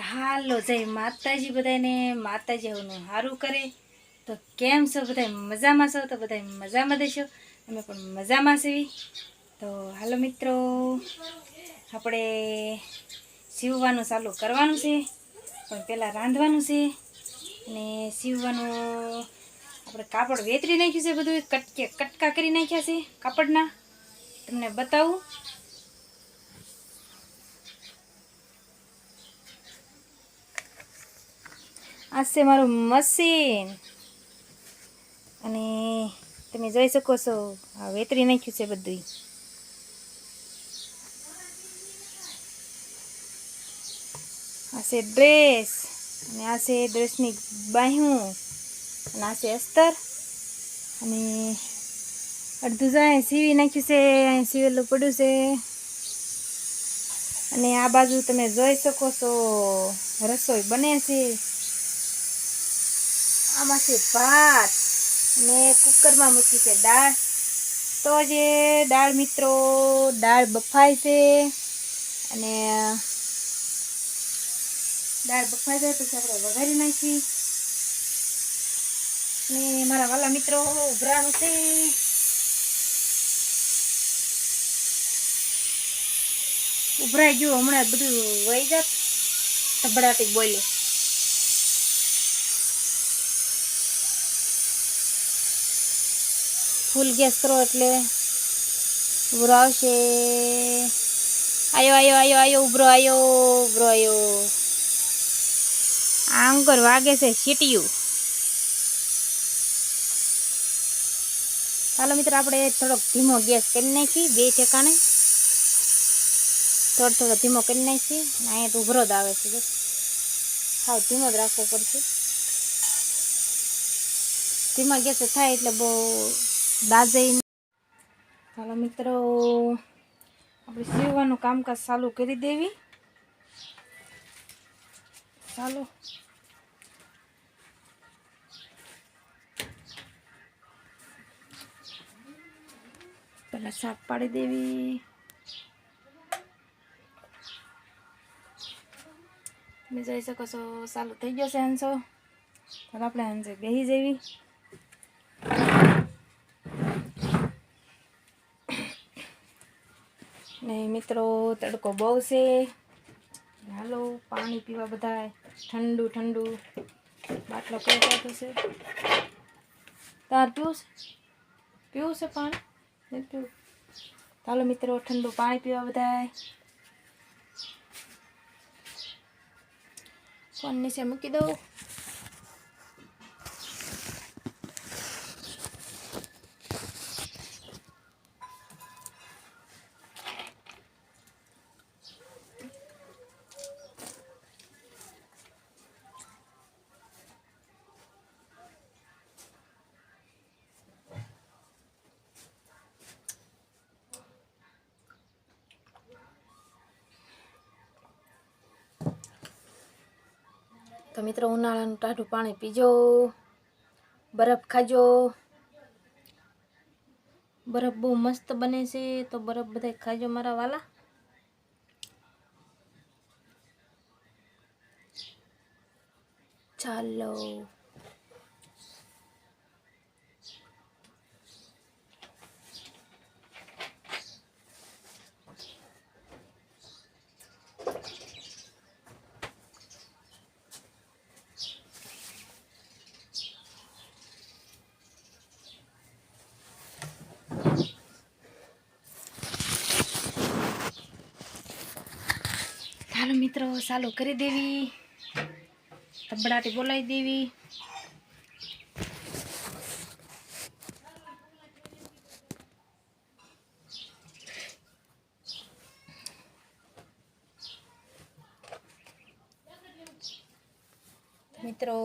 હાલો, જય માતાજી બધાને માતાજી હવનું સારું કરે. તો કેમ છો બધા મજામાં છો? તો બધા મજામાં દેશો અમે પણ મજામાં છીએ. તો હાલો મિત્રો, આપણે સીવવાનું ચાલુ કરવાનું છે. પણ પહેલાં રાંધવાનું છે. અને સીવવાનું આપણે કાપડ વેતરી નાખ્યું છે બધું. કટકે, કટકા કરી નાખ્યા છે કાપડના. તમને બતાવું. આ છે મારું મશીન. અને તમે જોઈ શકો છો, આ વેતરી નાખ્યું છે બધું આ છે ડ્રેસ, અને આ છે ડ્રેસની બાહ્યું, અને આ છે અસ્તર, અને અડધું જાય સીવી નાખ્યું છે, અહીં સીવેલું પડ્યું છે. અને આ બાજુ તમે જોઈ શકો છો, રસોઈ બને છે. આમાં છે ભાત ને કુકરમાં મૂકી છે દાળ. તો જે દાળ મિત્રો, દાળ બફાય છે અને દાળ બફાઈ જાય પછી આપણે વઘારી નાખી. ને મારા વાલા મિત્રો ઉભરાણું છે. ઉભરાઈ ગયું, હમણાં બધું વહી જાત. તબડાટી બોલે. ફૂલ ગેસ કરો એટલે ઉભરો આવશે. આયો આયો આયો આયો, ઉભરો આયો ઉભરો, આયો. આ વાગે છે સીટીયું ચાલો મિત્ર, આપણે થોડોક ધીમો ગેસ કરી નાખી, બે ઠેકાણે. થોડો થોડો ધીમો કરી નાખીએ અહીંયા તો ઉભરો જ આવે છે બસ સાવ ધીમો જ રાખવો પડશે. ધીમા ગેસ થાય એટલે બહુ દાજે ચાલો મિત્રો, આપણે સીવવાનું કામકાજ ચાલુ કરી દેવી. ચાલો. પેલા સાફ પાડી દેવી. તમે જોઈ શકો છો, ચાલુ થઈ ગયો છે હંસો આપણે હંસે બેસી જેવી. ને મિત્રો, તડકો બહુ છે. હાલો, પાણી પીવા બધા ઠંડુ ઠંડુ બાટલો કઈ જતો છે. તાર પીવું છે? પીવું છે પાણી? પીવું. ચાલો મિત્રો, ઠંડુ પાણી પીવા બધા ફોન નીચે મૂકી દઉં. તો મિત્રો, ઉનાળાનું ટાઢું પાણી પીજો, બરફ ખાજો. બરફ બહુ મસ્ત બને છે, તો બરફ બધા ખાજો મારા વાલા. ચાલો ચાલો મિત્રો, ચાલુ કરી દેવી. તબડાટી બોલાવી દેવી. મિત્રો,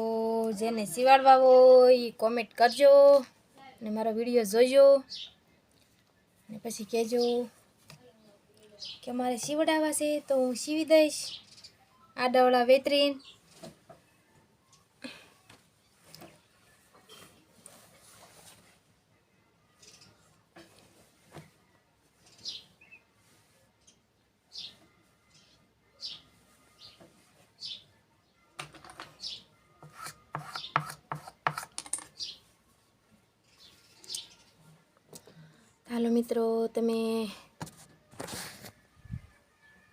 જેને સિવાડવા હોય એ કોમેન્ટ કરજો અને મારો વીડિયો જોજો. અને પછી કહેજો કે મારે સીવડાવવા છે તો હું સીવી દઈશ. આડાવડા વેતરીન. હાલો મિત્રો તમે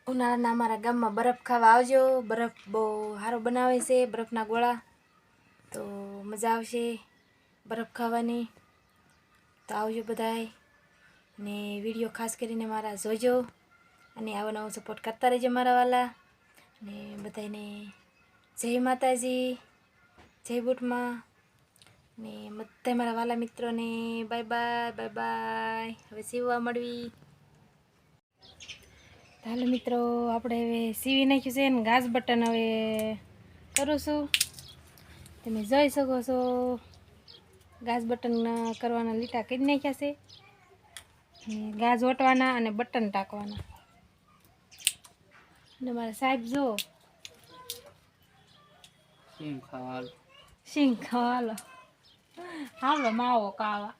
ઉનાળાના અમારા ગામમાં બરફ ખાવા આવજો. બરફ બહુ સારો બનાવે છે, બરફના ગોળા. તો મજા આવશે બરફ ખાવાની. તો આવજો બધાય. ને વીડિયો ખાસ કરીને મારા જોજો. અને આવો નવો સપોર્ટ કરતા રહેજો મારા વાલા. ને બધાને જય માતાજી, જય બુટમાં. ને બધા મારા વાલા મિત્રોને બાય બાય બાય બાય હવે સીવવા મળવી. હાલો મિત્રો આપણે હવે સીવી નાખ્યું છે ને ઘાસ બટન હવે કરું છું. તમે જોઈ શકો છો ઘાસ બટન કરવાના લીટા કરી નાખ્યા છે. ને ગાજ ઓટવાના અને બટન ટાંકવાના. અને મારા સાહેબ જો. સિંગ ખાલ શીંગ ખાવા હાલો. માવો કાવા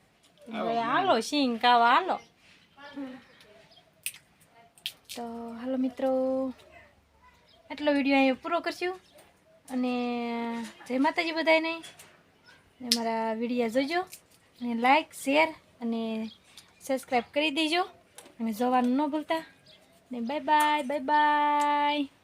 હાલો શીંગ કાવા હાલો. તો હાલો મિત્રો, આટલો વીડિયો અહીંયા પૂરો કરશું. અને જય માતાજી બધાને ને મારા વિડીયા જોજો અને લાઈક શેર અને સબસ્ક્રાઈબ કરી દેજો. અને જોવાનું ન ભૂલતા. ને બાય બાય બાય બાય